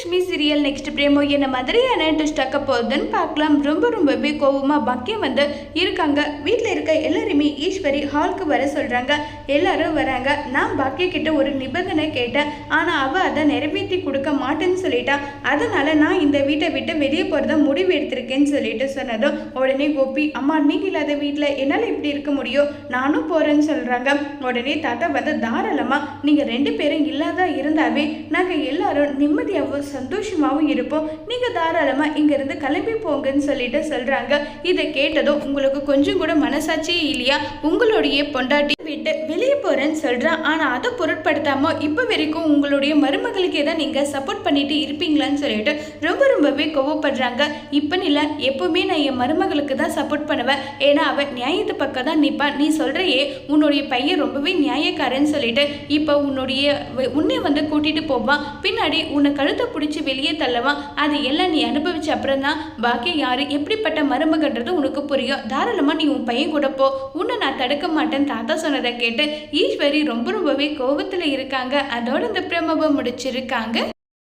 Lakshmi serial next பிரேமோ என்ன மாதிரியான twist ஆக்க போகுதுன்னு பார்க்கலாம். ரொம்ப ரொம்பவே கோவமாக பக்கியம் வந்து இருக்காங்க. வீட்டில் இருக்க எல்லாருமே ஈஸ்வரி ஹாலுக்கு வர சொல்கிறாங்க எல்லாரும் வராங்க. நான் பாக்கிய கிட்ட ஒரு நிபந்தனை கேட்டேன். ஆனால் அவள் அதை நிறைவேற்றி கொடுக்க மாட்டேன்னு சொல்லிட்டா. அதனால் நான் இந்த வீட்டை விட்டு வெளியே போகிறத முடிவு எடுத்திருக்கேன்னு சொல்லிட்டு சொன்னதும் உடனே கோபி அம்மா நீங்க இல்லாத வீட்டில் என்னால் இப்படி இருக்க முடியும்? நானும் போகிறேன்னு சொல்கிறாங்க உடனே தாத்தா வந்து தாராளமாக நீங்கள் ரெண்டு பேரும் இல்லாத இருந்தாவே நாங்கள் எல்லாரும் நிம்மதியாகவும் சந்தோஷமாகவும் இருப்போம். நீங்கள் தாராளமாக இங்கேருந்து கிளம்பி போங்கன்னு சொல்லிட்டு சொல்கிறாங்க இதை கேட்டதும் உங்களுக்கு கொஞ்சம் கூட மனசாட்சியே இல்லையா? உங்களுடைய பொண்டாட்டி விட்டு வெளியே போகிறேன்னு சொல்கிறான் ஆனால் அதை பொருட்படுத்தாமல் இப்போ வரைக்கும் உங்களுடைய மருமகளுக்கே தான் நீங்கள் சப்போர்ட் பண்ணிட்டு இருப்பீங்களான்னு சொல்லிட்டு ரொம்ப ரொம்பவே கோவப்படுறாங்க. இப்போ இல்லை எப்பவுமே நான் என் மருமகளுக்கு தான் சப்போர்ட் பண்ணுவேன். ஏன்னா அவள் நியாயத்து பக்கம் தான் நிற்பா நீ சொல்கிறையே உன்னுடைய பையன் ரொம்பவே நியாயக்காரன்னு சொல்லிட்டு இப்போ உன்னுடைய உன்னை வந்து கூட்டிட்டு போவான் பின்னாடி உன்னை கழுத்தை பிடிச்சி வெளியே தள்ளவான் அது எல்லாம் நீ அனுபவிச்ச அப்புறம் தான் பாக்கி யாரு? எப்படிப்பட்ட மருமகன்றது உனக்கு புரியும். தாராளமாக நீ உன் பையன் கூட போ. உன்னை நான் தடுக்க மாட்டேன் தாத்தா சொன்னதை கேட்டு ஈஸ்வரி ரொம்ப ரொம்பவே கோபத்தில் இருக்காங்க. அதோட இந்த பிரமவை முடிச்சிருக்காங்க.